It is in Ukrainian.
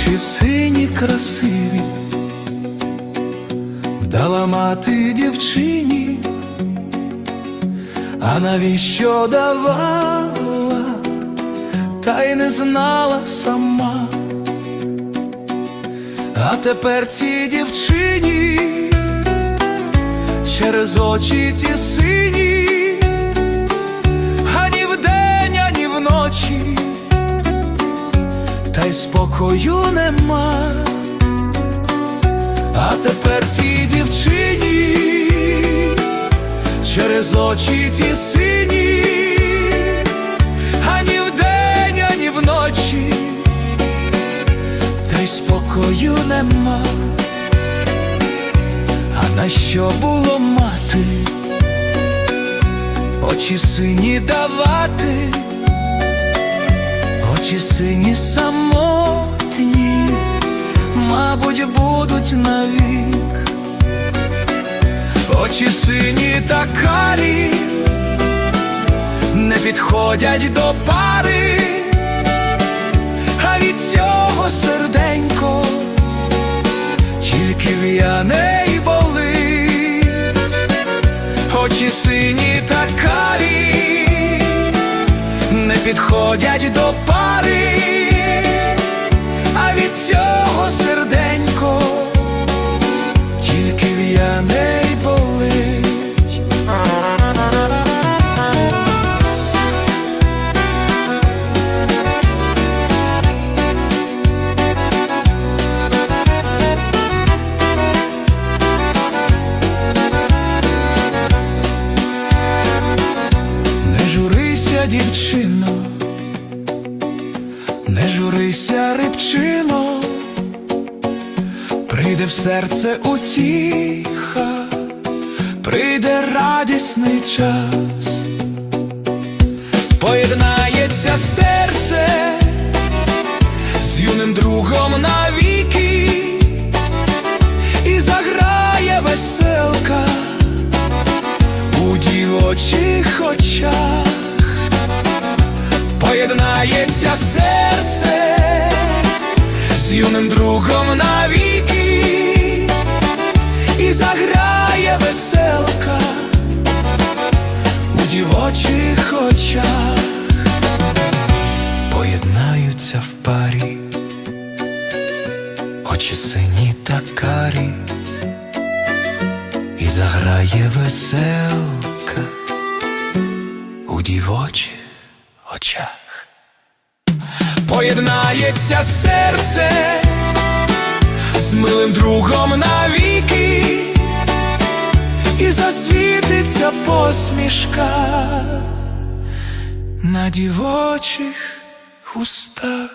очі сині красиві, дала мати дівчині, а навіщо давала, та й не знала сама. А тепер цій дівчині через очі ті сині, й спокою нема. А тепер цій дівчині через очі ті сині, ані вдень, ані вночі та й спокою нема. А на що було мати, очі сині давати, очі сині самотні, мабуть, будуть навік, очі сині та карі не підходять до пари. А від цього серденько тільки в'яне й болить, очі сині та карі не підходять до пари, журися, дівчино, не журися, рибчино, прийде в серце утіха, прийде радісний час, поєднається серце з юним другом навіки, і заграє веселка поєднається серце з юним другом навіки, і заграє веселка у дівочих очах, поєднаються в парі, очі сині та карі. І заграє веселка у дівочих очах. Поєднається серце з милим другом навіки, і засвітиться посмішка на дівочих устах.